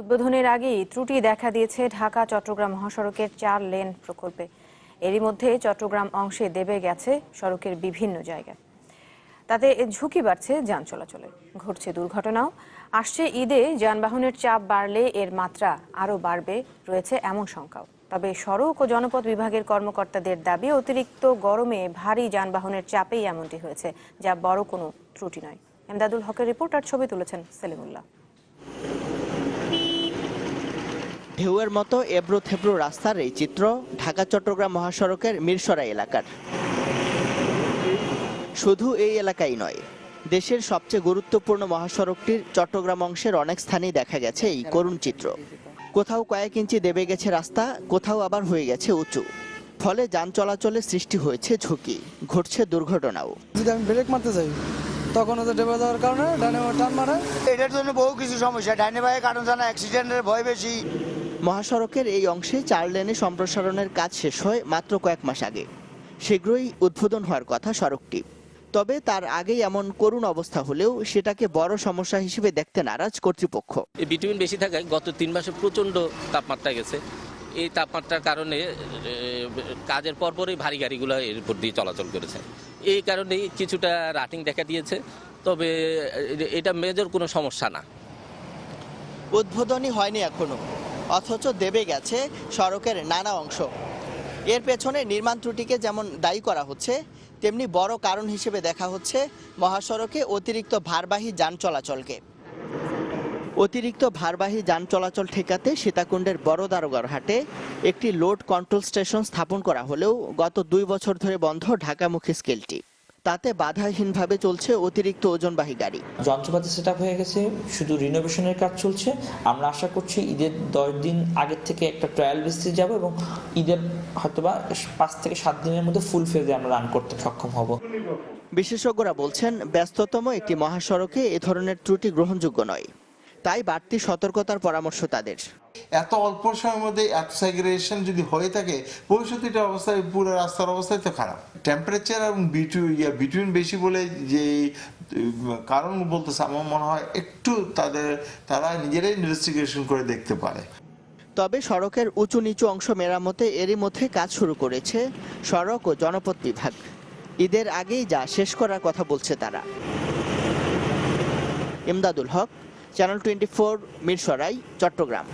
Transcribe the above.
উদ্বোধনের আগেই ত্রুটি দেখা দিয়েছে ঢাকা, চট্টগ্রাম মহাসড়কের চার লেন প্রকল্পে। এরই মধ্যে চট্টগ্রাম অংশে দেবে গেছে সড়কের বিভিন্ন জায়গায়। তাতে ঝুঁকি বাড়ছে যান চলাচলে ঘটছে দুর্ঘটনাও। আসছে ঈদে যানবাহনের চাপ বাড়লে এর মাত্রা আরও বাড়বে, রয়েছে এমন শঙ্কাও। তবে সড়ক ও জনপথ বিভাগের কর্মকর্তাদের দাবি, অতিরিক্ত গরমে ভারী যানবাহনের চাপেই এমনটি হয়েছে, যা বড় কোনো ত্রুটি নয়। এমদাদুল হকের রিপোর্ট আর ছবি তুলেছেন সেলিমুল্লাহ। ঢেউয়ের মতো এবড়ো থেবড়ো রাস্তার এই চিত্র ঢাকা চট্টগ্রাম মহাসড়কের মিরসরাই এলাকার। শুধু এই এলাকাই নয় দেশের সবচেয়ে গুরুত্বপূর্ণ মহাসড়কটির চট্টগ্রাম অংশের অনেক স্থানেই দেখা গেছে এই করুণ চিত্র। কোথাও কয়েক ইঞ্চি দেবে গেছে রাস্তা কোথাও আবার হয়ে গেছে উঁচু। ফলে যান চলাচলে সৃষ্টি হয়েছে ঝুঁকি ঘটছে দুর্ঘটনাও। যদি আমি ব্রেক মারতে যাই তখন ওদের ডেবে দেওয়ার কারণে ডানে টান মারে। এটার জন্য বহু কিছু সমস্যা। ডাইনে ভাইয়ের কারণ জানা অ্যাক্সিডেন্টের ভয় বেশি। মহাসড়কের এই অংশে চার লেনে সম্প্রসারণের কাজ শেষ হয় মাত্র কয়েক মাস আগে। শীঘ্রই উদ্বোধন হওয়ার কথা সড়কটি। তবে তার আগেই এমন করুণ অবস্থা হলেও সেটাকে বড় সমস্যা হিসেবে দেখতে নারাজ কর্তৃপক্ষ। এই ভিটামিন বেশি থাকায় গত তিন মাসে প্রচণ্ড তাপমাত্রা গেছে। এই তাপমাত্রার কারণে কাজের পরপরই ভারী গাড়িগুলো এর উপর দিয়ে চলাচল করেছে। এই কারণেই কিছুটা রাটিং দেখা দিয়েছে। তবে এটা মেজর কোনো সমস্যা না। উদ্বোধনই হয়নি এখনও। অথচ দেবে গেছে সড়কের নানা অংশ। এর পেছনে নির্মাণ ত্রুটিকে যেমন দায়ী করা হচ্ছে, তেমনি বড় কারণ হিসেবে দেখা হচ্ছে মহাসড়কে অতিরিক্ত ভারবাহী যান চলাচলকে। অতিরিক্ত ভারবাহী যান চলাচল ঠেকাতে সীতাকুণ্ডের বড় দারোগার হাটে একটি লোড কন্ট্রোল স্টেশন স্থাপন করা হলেও গত দুই বছর ধরে বন্ধ ঢাকামুখী স্কেলটি। তাতে বাধাহীনভাবে চলছে অতিরিক্ত ওজনবাহী গাড়ি। যন্ত্রপাতি সেট হয়ে গেছে শুধু রিনোভেশনের কাজ চলছে। আমরা আশা করছি ঈদের দশ দিন আগের থেকে একটা ট্রায়াল বেসিসে যাব এবং ঈদের হয়তোবা পাঁচ থেকে সাত দিনের মধ্যে ফুল ফেজে আমরা রান করতে সক্ষম হব। বিশেষজ্ঞরা বলছেন ব্যস্ততম একটি মহাসড়কে এ ধরনের ত্রুটি গ্রহণযোগ্য নয়। তাই বাড়তি সতর্কতার পরামর্শ তাদের। এত অল্প সময়ের মধ্যে এত সেগ্রেশন যদি হয়ে থাকে ভবিষ্যতে অবস্থায় পুরো রাস্তার অবস্থায় তো খারাপ। টেম্পারেচার এবং বিটুইন ইয়া বিটুইন বেশি বলে যে কারণ বলতেছে আমার মনে হয় একটু তাদের তারা নিজেরাই ইনভেস্টিগেশন করে দেখতে পারে। তবে সড়কের উঁচু নিচু অংশ মেরামতে এরই মধ্যে কাজ শুরু করেছে সড়ক ও জনপথ বিভাগ। ঈদের আগেই যা শেষ করার কথা বলছে তারা। Imdadul Haque channel twenty four Mirsarai Chattogram